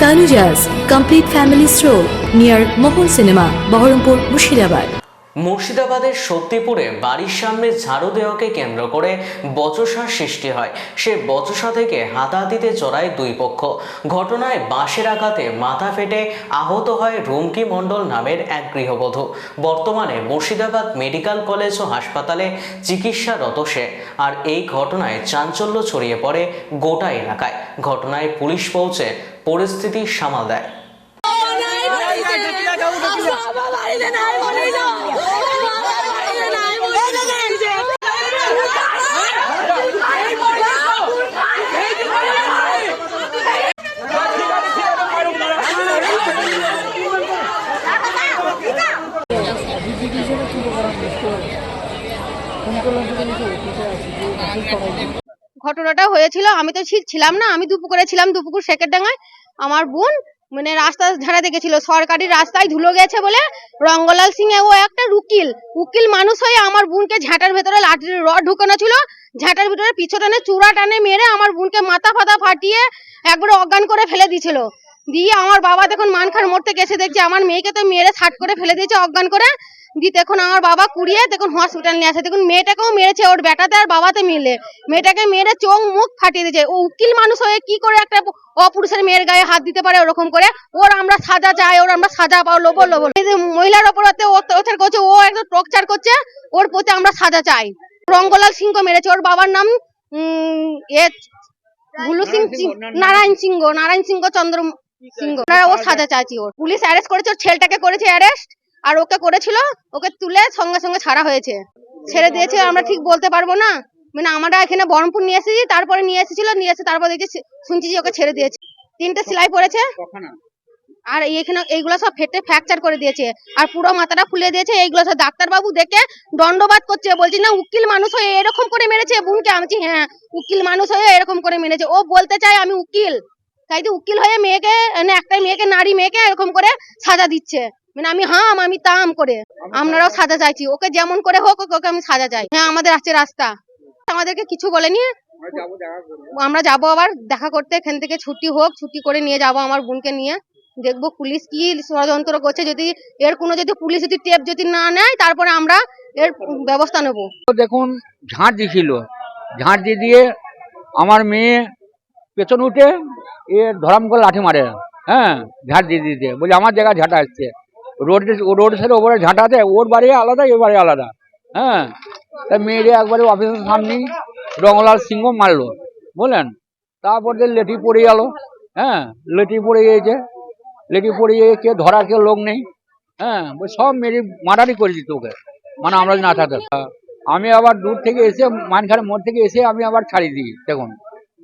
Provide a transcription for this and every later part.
Tanuja's complete family stroll near Mohol Cinema, Baharampur, Mushirabad. মুর্শিদাবাদের শক্তিপুরে বাড়ির সামনে ঝাড়ু দেওয়াকে কেন্দ্র করে বচসার সৃষ্টি হয়। সে বচসা থেকে হাতাহাতিতে চড়ায় দুই পক্ষ। ঘটনায় বাঁশের আঘাতে মাথা ফেটে আহত হয় রুমকি মণ্ডল নামের এক গৃহবধূ। বর্তমানে মুর্শিদাবাদ মেডিকেল কলেজ ও হাসপাতালে চিকিৎসারত সে। আর এই ঘটনায় চাঞ্চল্য ছড়িয়ে পড়ে গোটা এলাকায়। ঘটনায় পুলিশ পৌঁছে পরিস্থিতি সামাল দেয়। ঘটনাটা হয়েছিল, আমি তো ছিলাম না, আমি দুপুকুরে ছিলাম দুপুকুর শেখের ডাঙায়। আমার বোন মানে রাস্তা ঝাড়া দেখেছিল, সরকারি রাস্তায় ধুলো গেছে বলে রঙ্গলাল সিং ও একটা উকিল। উকিল মানুষ হয়ে আমার বোনকে ঝাঁটার ভেতরে লাঠির রড ঢুকানো ছিল। ঝাঁটার ভিতরে পিছু টানে চূড়া টানে মেরে আমার বোনকে মাথা ফাতা ফাটিয়ে একবারে অজ্ঞান করে ফেলে দিয়েছিল। দিয়ে আমার বাবা দেখুন মানখার থেকে এসে দেখছে, আমার মেয়েকে তো মেরে ছাট করে ফেলে দিয়েছে অজ্ঞান করে। দিয়ে দেখুন আমার বাবা কুড়িয়ে দেখুন হসপিটাল নিয়ে আসে। দেখুন মেয়েটাকেও মেরেছে ওর বেটাতে আর বাবাতে মিলে। মেয়েটাকে মেরে চোখ মুখ ফাটিয়ে দিয়েছে। ও উকিল মানুষ হয়ে কি করে একটা অপুরুষের মেয়ের গায়ে হাত দিতে পারে ওরকম করে? ওর আমরা সাজা চাই ওর আমরা সাজা পাও লোবো লোবো মহিলার অপরাধে ও অত্যাচার করছে ও একদম টর্চার করছে ওর প্রতি আমরা সাজা চাই। রঙ্গলাল সিংহ মেরেছে ওর বাবার নাম উম, এ সিং সিং- নারায়ণ সিংহ নারায়ণ সিংহ চন্দ্র সিংহ। ও সাজা চাইছি ওর। পুলিশ অ্যারেস্ট করেছে ওর ছেলেটাকে করেছে অ্যারেস্ট আর ওকে করেছিল ওকে তুলে সঙ্গে সঙ্গে ছাড়া হয়েছে। ছেড়ে দিয়েছে আমরা ঠিক বলতে পারব না। মানে আমরা এখানে বহরমপুর নিয়ে এসেছি তারপরে নিয়ে এসেছিল নিয়ে এসে তারপর দেখছি শুনছি যে ওকে ছেড়ে দিয়েছে। তিনটে সেলাই পড়েছে। আর এখানে এইগুলো সব ফেটে ফ্র্যাকচার করে দিয়েছে। আর পুরো মাথাটা ফুলে দিয়েছে এইগুলো সব ডাক্তারবাবু দেখে দণ্ডবাদ করছে। বলছি না উকিল মানুষ হয়ে এরকম করে মেরেছে বোনকে? আমি হ্যাঁ উকিল মানুষ হয়ে এরকম করে মেরেছে। ও বলতে চায় আমি উকিল। তাই তো উকিল হয়ে মেয়েকে মানে একটা মেয়েকে, নারী মেয়েকে এরকম করে সাজা দিচ্ছে। মানে আমি হাম, আমি তাম করে। আপনারাও সাজা চাইছি। ওকে যেমন করে হোক, ওকে আমি সাজা চাই। হ্যাঁ আমাদের আছে রাস্তা। আমাদেরকে কিছু বলেনি। আমরা যাব আবার দেখা করতে। এখান থেকে ছুটি হোক, ছুটি করে নিয়ে যাব আমার বোনকে নিয়ে। দেখব পুলিশ কি ষড়যন্ত্র করছে। যদি এর কোনো, যদি পুলিশ যদি টেপ যদি না নেয়, তারপরে আমরা এর ব্যবস্থা নেব। দেখুন, ঝাঁট দিছিল। ঝাঁট দিয়ে দিয়ে আমার মেয়ে পেছন উঠে এ ধরাম করে লাঠি মারে। হ্যাঁ ঝাঁট দিয়ে দিতে বলে আমার জায়গায় ঝাঁটা আসছে। রোড রোড সাইডে ওপরে ঝাঁটা আছে, ওর বাড়ি আলাদা এ বাড়ি আলাদা। হ্যাঁ তা মেয়েরে একবারে অফিসের সামনেই রঙ্গলাল সিংহ মারলো, বুঝলেন? তারপর যে লেটি পড়ে গেল হ্যাঁ লেটি পড়ে গিয়েছে, লেটি পড়ে গিয়ে কে ধরার কেউ লোক নেই হ্যাঁ সব মেরে মারারি করে দিত ওকে মানে আমরা না থাকতাম। আমি আবার দূর থেকে এসে মানখানে মোড় থেকে এসে আমি আবার ছাড়ি দিই, দেখুন।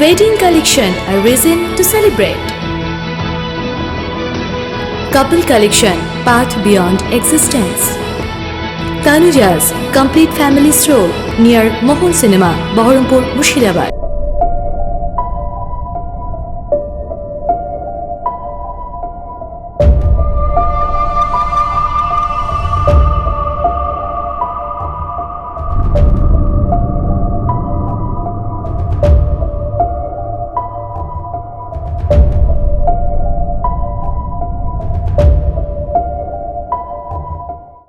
Wedding collection, a reason to celebrate. Couple collection, path beyond existence. Tanuja's complete family stroll near Mohol Cinema, Baharampur, Mushirabad.